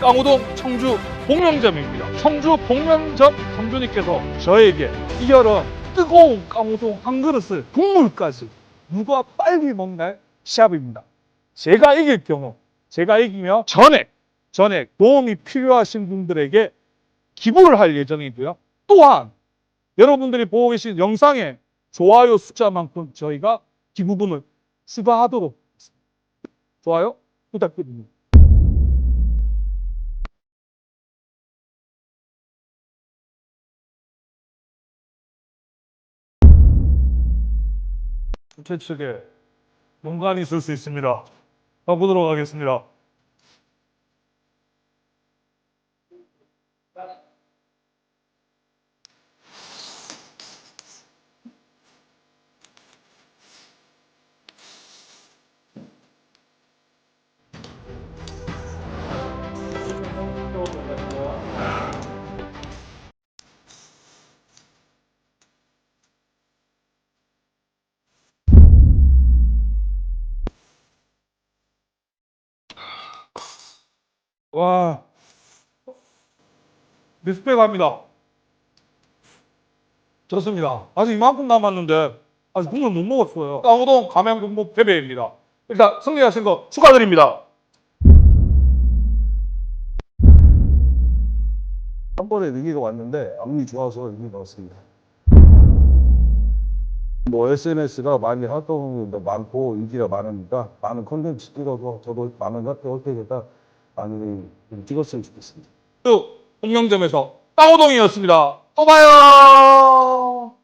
깡우동 청주 복명점입니다. 청주 복명점 점주님께서 저에게 이 여름 뜨거운 깡우동 한 그릇을 국물까지 누가 빨리 먹날 시합입니다. 제가 이길 경우, 제가 이기면 전액, 전액 도움이 필요하신 분들에게 기부를 할 예정이고요. 또한 여러분들이 보고 계신 영상의 좋아요 숫자만큼 저희가 기부금을 추가하도록. 좋아요 부탁드립니다. 주최 측에 뭔가 있을 수 있습니다. 가보도록 하겠습니다. 와, 리스펙합니다. 좋습니다. 아직 이만큼 남았는데 아직 국물 못 먹었어요. 깡우동 감양 중복 패배입니다. 일단 승리하신 거 축하드립니다. 한 번에 능이가 왔는데 암이 좋아서 능이 넣었습니다. 뭐 SNS가 많이 활동도 많고 인기가 많으니까 많은 컨텐츠 찍어서 저도 많은 혜택에다 많이 좀 찍었으면 좋겠습니다. 또 공명점에서 깡우동이었습니다. 또 봐요.